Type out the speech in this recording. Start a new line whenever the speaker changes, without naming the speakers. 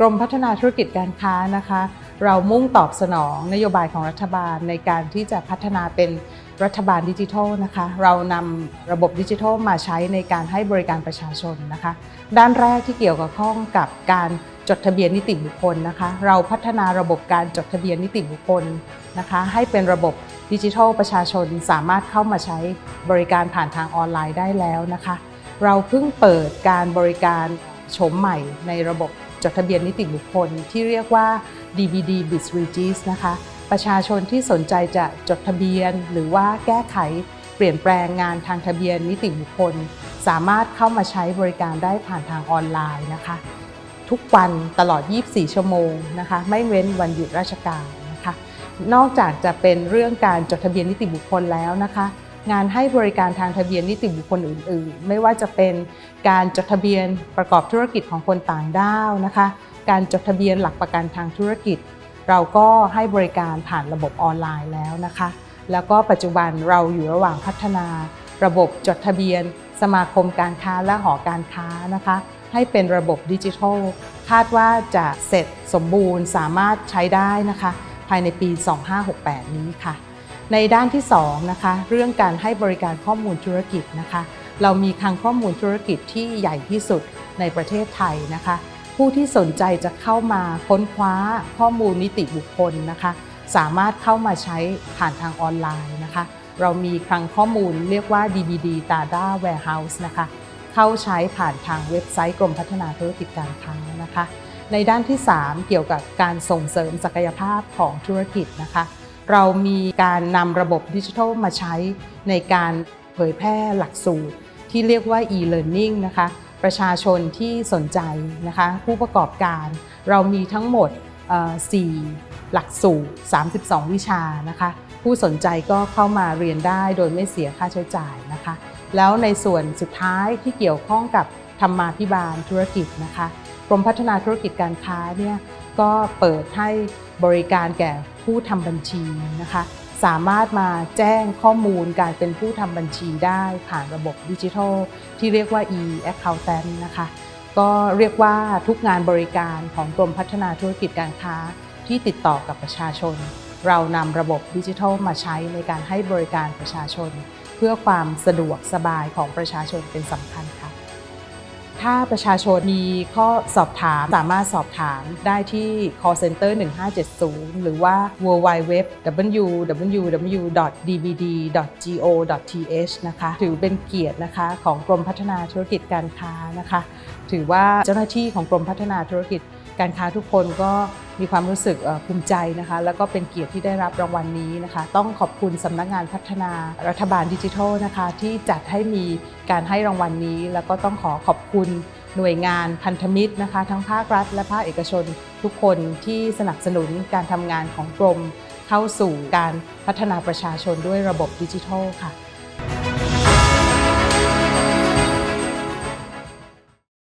กรมพัฒนาธุรกิจการค้านะคะ เรามุ่งตอบสนองนโยบายของรัฐบาลในการที่จะพัฒนาเป็นรัฐบาลดิจิทัลนะคะ เรานำระบบดิจิทัลมาใช้ในการให้บริการประชาชนนะคะ ด้านแรกที่เกี่ยวกับข้องกับการจดทะเบียนนิติบุคคลนะคะ เราพัฒนาระบบการจดทะเบียนนิติบุคคลนะคะ ให้เป็นระบบดิจิทัลประชาชนสามารถเข้ามาใช้บริการผ่านทางออนไลน์ได้แล้วนะคะ เราเพิ่งเปิดการบริการโฉมใหม่ในระบบ จดทะเบียนนิติบุคคลที่เรียกว่า DBD b i s r e g i s นะคะ ประชาชนที่สนใจจะจดทะเบียน หรือว่าแก้ไขเปลี่ยนแปลงงานทางทะเบียนนิติบุคคล สามารถเข้ามาใช้บริการได้ผ่านทางออนไลน์นะคะ ทุกวันตลอด 24 ชั่วโมงนะคะ ไม่เว้นวันหยุดราชการนะคะ นอกจากจะเป็นเรื่องการจดทะเบียนนิติบุคคลแล้วนะคะ งานให้บริการทางทะเบียนนิติบุคคลอื่น ๆ ไม่ว่าจะเป็นการจดทะเบียนประกอบธุรกิจของคนต่างด้าวนะคะ การจดทะเบียนหลักประกันทางธุรกิจ เราก็ให้บริการผ่านระบบออนไลน์แล้วนะคะ แล้วก็ปัจจุบันเราอยู่ระหว่างพัฒนา ระบบจดทะเบียน สมาคมการค้าและหอการค้านะคะ ให้เป็นระบบดิจิทัล คาดว่าจะเสร็จสมบูรณ์สามารถใช้ได้นะคะ ภายในปี 2568 นี้ค่ะ ในด้านที่2นะคะเรื่องการให้บริการข้อมูลธุรกิจนะคะ เรามีคลังข้อมูลธุรกิจที่ใหญ่ที่สุดในประเทศไทยนะคะ ผู้ที่สนใจจะเข้ามาค้นคว้าข้อมูลนิติบุคคลนะคะ สามารถเข้ามาใช้ผ่านทางออนไลน์นะคะ เรามีคลังข้อมูลเรียกว่า DBD Data Warehouse นะคะ เข้าใช้ผ่านทางเว็บไซต์กรมพัฒนาธุรกิจการค้านะคะ ในด้านที่ 3 เกี่ยวกับการส่งเสริมศักยภาพของธุรกิจนะคะ เรามีการนำระบบดิจิทัลมาใช้ในการเผยแพร่หลักสูตร ที่เรียกว่า e-learning นะคะ ประชาชนที่สนใจนะคะ ผู้ประกอบการ เรามีทั้งหมด 4 หลักสูตร 32 วิชานะคะ ผู้สนใจก็เข้ามาเรียนได้โดยไม่เสียค่าใช้จ่ายนะคะ แล้วในส่วนสุดท้ายที่เกี่ยวข้องกับธรรมาภิบาลธุรกิจนะคะกรมพัฒนาธุรกิจการค้าเนี่ยก็เปิดให้บริการแก่ ผู้ทำบัญชีนะคะ สามารถมาแจ้งข้อมูลการเป็นผู้ทำบัญชีได้ผ่านระบบดิจิทัล ที่เรียกว่า e-accountant นะคะก็เรียกว่าทุกงานบริการของกรมพัฒนาธุรกิจการค้าที่ติดต่อกับประชาชน เรานำระบบดิจิทัลมาใช้ในการให้บริการประชาชน เพื่อความสะดวกสบายของประชาชนเป็นสำคัญค่ะ ถ้าประชาชนมีข้อสอบถามสามารถสอบถามได้ที่ call center 1570 หรือว่า www www.dbd.go.th นะคะถือเป็นเกียรตินะคะของกรมพัฒนาธุรกิจการค้านะคะ ถือว่าเจ้าหน้าที่ของกรมพัฒนาธุรกิจการค้าทุกคนก็ มีความรู้สึกภูมิใจนะคะ แล้วก็เป็นเกียรติที่ได้รับรางวัลนี้นะคะ ต้องขอบคุณสำนักงานพัฒนารัฐบาลดิจิทัลนะคะ ที่จัดให้มีการให้รางวัลนี้ แล้วก็ต้องขอขอบคุณหน่วยงานพันธมิตรนะคะ ทั้งภาครัฐ และภาคเอกชน ทุกคนที่สนับสนุนการทำงานของกรม เข้าสู่การพัฒนาประชาชนด้วยระบบดิจิทัลค่ะ